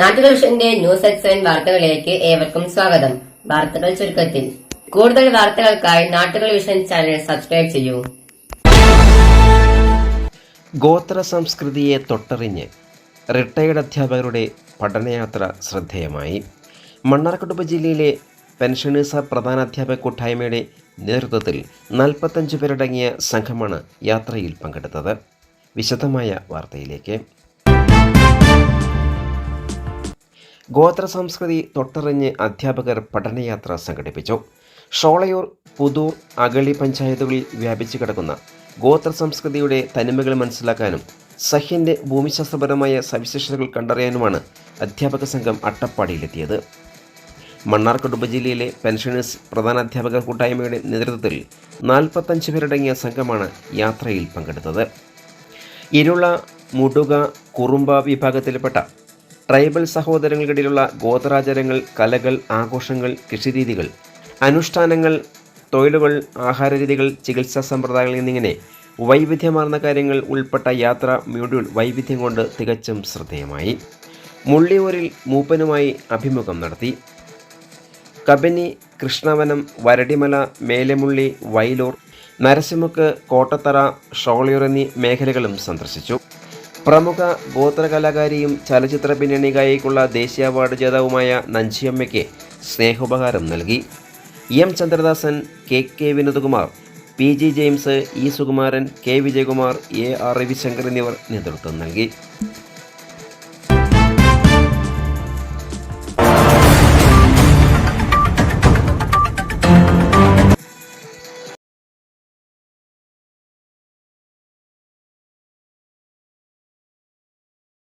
നാട്ടുദർശന്റെ news seven വാർത്തകളിലേക്ക് ഏവർക്കും സ്വാഗതം. വാർത്തകൾ ചുരുക്കത്തിൽ. കൂടുതൽ വാർത്തകൾക്കായി നാട്ടുകൾ ചാനൽ സബ്സ്ക്രൈബ് ചെയ്യൂ. ഗോത്ര സംസ്കൃതിയെ തൊട്ടറിഞ്ഞ് റിട്ടയർഡ് അധ്യാപകരുടെ പഠനയാത്ര ശ്രദ്ധേയമായി. മണ്ണാർക്കാട് ജില്ലയിലെ പെൻഷനേഴ്സ് പ്രധാന അധ്യാപക കൂട്ടായ്മയുടെ നേതൃത്വത്തിൽ നാൽപ്പത്തഞ്ച് പേരടങ്ങിയ സംഘമാണ് യാത്രയിൽ പങ്കെടുത്തത്. വിശദമായ വാർത്തയിലേക്ക്. ഗോത്ര സംസ്കൃതി തൊട്ടറിഞ്ഞ് അധ്യാപകർ പഠനയാത്ര സംഘടിപ്പിച്ചു. ഷോളയൂർ പുതൂർ അഗളി പഞ്ചായത്തുകളിൽ വ്യാപിച്ചു കിടക്കുന്ന ഗോത്ര സംസ്കൃതിയുടെ തനിമകൾ മനസ്സിലാക്കാനും സഹ്യന്റെ ഭൂമിശാസ്ത്രപരമായ സവിശേഷതകൾ കണ്ടറിയാനുമാണ് അധ്യാപക സംഘം അട്ടപ്പാടിയിലെത്തിയത്. മണ്ണാർക്കാട് ഉപജില്ലയിലെ പെൻഷനേഴ്സ് പ്രധാന അധ്യാപക കൂട്ടായ്മയുടെ നേതൃത്വത്തിൽ നാൽപ്പത്തഞ്ച് പേരടങ്ങിയ സംഘമാണ് യാത്രയിൽ പങ്കെടുത്തത്. ഇരുള മുടുക കുറുമ്പ വിഭാഗത്തിൽപ്പെട്ട ട്രൈബൽ സഹോദരങ്ങൾക്കിടയിലുള്ള ഗോത്രാചാരങ്ങൾ കലകൾ ആഘോഷങ്ങൾ കൃഷിരീതികൾ അനുഷ്ഠാനങ്ങൾ തൊഴിലുകൾ ആഹാരരീതികൾ ചികിത്സാ സമ്പ്രദായങ്ങൾ എന്നിങ്ങനെ വൈവിധ്യമാർന്ന കാര്യങ്ങൾ ഉൾപ്പെട്ട യാത്ര മ്യൂഡ്യൂൾ വൈവിധ്യം കൊണ്ട് തികച്ചും ശ്രദ്ധേയമായി. മുള്ളിയൂരിൽ മൂപ്പനുമായി അഭിമുഖം നടത്തി. കബനി കൃഷ്ണവനം വരടിമല മേലെമുള്ളി വയലൂർ നരസിമുക്ക് കോട്ടത്തറ ഷോളിയൂർ എന്നീ മേഖലകളും സന്ദർശിച്ചു. പ്രമുഖ ഗോത്രകലാകാരിയും ചലച്ചിത്ര പിന്നണി ഗായികയ്ക്കുള്ള ദേശീയ അവാർഡ് ജേതാവുമായ നഞ്ചിയമ്മയ്ക്ക് സ്നേഹോപഹാരം നൽകി. M Chandradasan K K Vinodakumar P G James E Sukumaran K Vijayakumar A R Ravishankar എന്നിവർ നേതൃത്വം നൽകി.